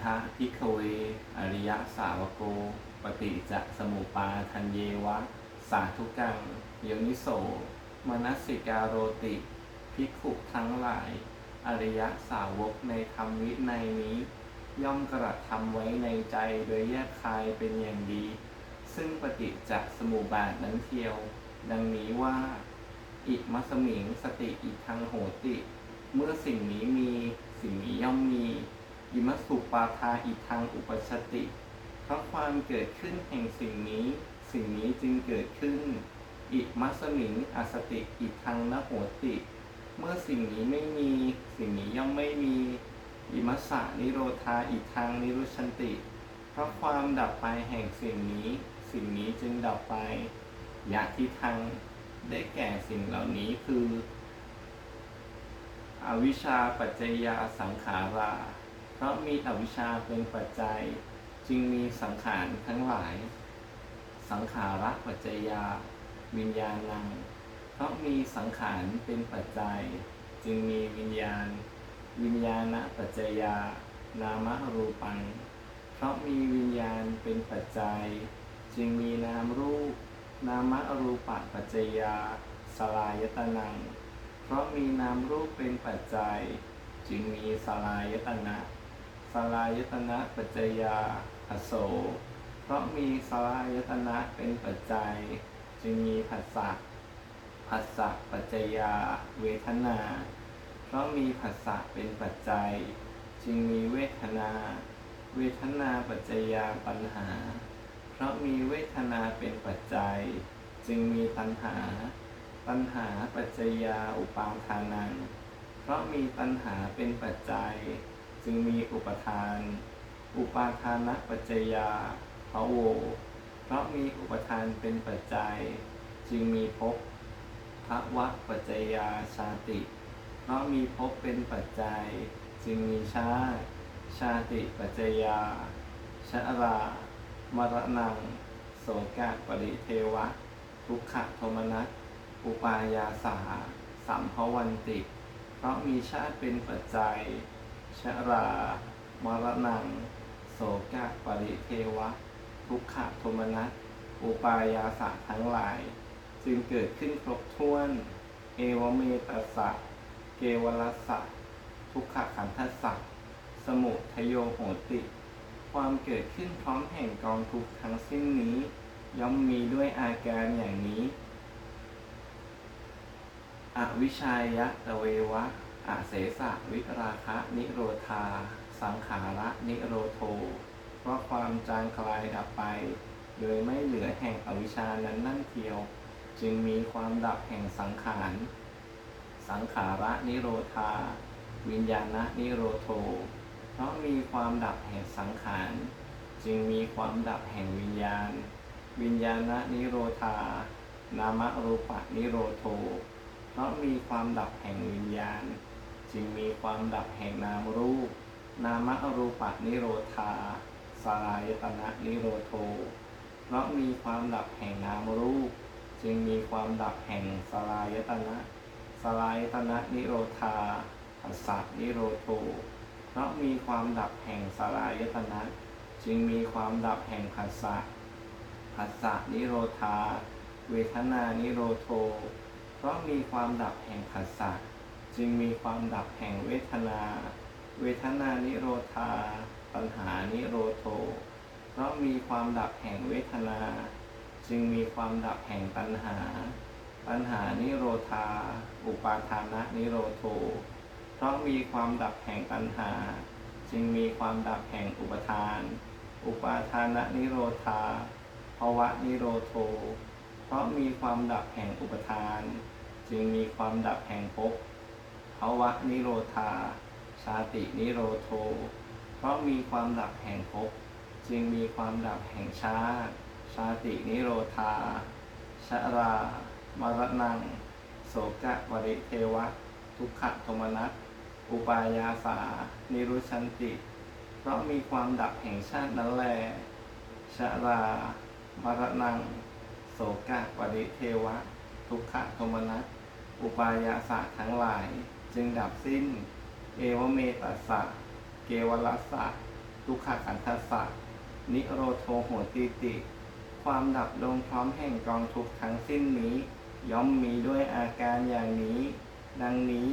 ทะพิกเว อริยสาวโก ปฏิจจสมุปาทันเยวะ สาธุกังโยนิโสมนสิกาโรติ ภิกขุทั้งหลาย อริยสาวกในธรรมวินัยนี้ ย่อมกระทำไว้ในใจโดยแยกคายเป็นอย่างดี ซึ่งปฏิจจสมุปบาทนั้นเทียว ดังนี้ว่า อิมัสมิงสติอิทังโหติ เมื่อสิ่งนี้มีสิ่งนี้ย่อมมี อิมัสุปาทาอิทังอุปชติ เพราะความเกิดขึ้นแห่งสิ่งนี้ สิ่งนี้จึงเกิดขึ้น อิมัสมิงอสติอิทังนโหติ เมื่อสิ่งนี้ไม่มี สิ่งนี้ย่อมไม่มีอิมัสสะนิโรธาอิทังนิรุชันติ เพราะความดับไปแห่งสิ่งนี้ สิ่งนี้จึงดับไปยะที่ทางได้แก่สิ่งเหล่านี้คือ อวิชชาปัจจยาสังขารา เพราะมีอวิชชาเป็นปัจจัย จึงมีสังขารทั้งหลาย สังขาระปัจจยา วิญญาณัง เพราะมีสังขารเป็นปัจจัย จึงมีวิญญาณ วิญญาณปัจจยา นามรูปัง เพราะมีวิญญาณเป็นปัจจัย จึงมีนามรูป นามรูปปัจจยาสลายตนัง เพราะมีนามรูปเป็นปัจจัย จึงมีสลายตนะ สลายตนะปัจจยาอโส เพราะมีสลายตนะเป็นปัจจัย จึงมีผัสสะผัสสะปัจจยาเวทนา เพราะมีผัสสะเป็นปัจจัย จึงมีเวทนา เวทนาปัจจยาปัญหา เพราะมีเวทนาเป็นปัจจัย จึงมีตัณหา ตัณหาปัจจยาอุปาทานัง เพราะมีตัณหาเป็นปัจจัย จึงมีอุปทาน อุปาทานะปัจจยาภโว เพราะมีอุปทานเป็นปัจจัย จึงมีภพภวะปัจจยาชาติ เพราะมีภพเป็นปัจจัย จึงมีชาติชาติปัจจยาชรามรณังโสกะปริเทวะ ทุกขโทมนัสอุปายาสาสัมภวันติ เพราะมีชาติเป็นปัจจัย ชรามรณัง โสกะปริเทวะ ทุกขโทมนัสอุปายาสาทั้งหลาย จึงเกิดขึ้นครบถ้วน เอวเมตสะเกวรัสสะทุกขขันธสสะสมุทโยโหติ ความเกิดขึ้นพร้อมแห่งกองทุกทั้งสิ้นนี้ ย่อมมีด้วยอาการอย่างนี้ อวิชายะตะเววะ อาเสสะวิราคะนิโรธา สังขาระนิโรโท เพราะความจางคลายดับไป โดยไม่เหลือแห่งอวิชานั้นนั่นเทียว จึงมีความดับแห่งสังขาร สังขาระนิโรธา วิญญาณนิโรโท เพราะมีความดับแห่งสังขาร จึงมีความดับแห่งวิญญาณ วิญญาณนิโรธา นามรูปะนิโรโทเพราะมีความดับแห่งวิญญาณ จึงมีความดับแห่งนามรูป นามรูปะนิโรธาสลายตนะนิโรโทเพราะมีความดับแห่งนามรูป จึงมีความดับแห่งสลายตนะสลายตนะนิโรธาปัสสะนิโรโทเพราะมีความดับแห่งสลายตนะจึงมีความดับแห่งผัสสะผัสสะนิโรธา เวทนานิโรโท เพราะมีความดับแห่งผัสสะ จึงมีความดับแห่งเวทนา เวทนานิโรธา ปัญหานิโรโท เพราะมีความดับแห่งเวทนา จึงมีความดับแห่งตัณหาตัณหานิโรธา อุปาทานะนิโรโท เพราะมีความดับแห่งตัณหา จึงมีความดับแห่งอุปทาน อุปาทานะนิโรธาภวะนิโรโท เพราะมีความดับแห่งอุปทาน จึงมีความดับแห่งภพ ภวะนิโรธา ชาตินิโรโท เพราะมีความดับแห่งภพจึงมีความดับแห่งชาติ ชาตินิโรธา ชรามรณัง โสกะวริเทวะ ทุกขโทมนัส อุปายาสา นิรุชันติ เพราะมีความดับแห่งชาตินั้นแล ชรามรณัง โสกะปริเทวะ ทุกขโทมนัส อุปายาสะทั้งหลาย จึงดับสิ้น เอวเมตัสสะ เกวลัสสะ ทุกขขันธสะ นิโรโทโหติติ ความดับลงพร้อมแห่งกองทุกข์ทั้งสิ้นนี้ ย่อมมีด้วยอาการอย่างนี้ ดังนี้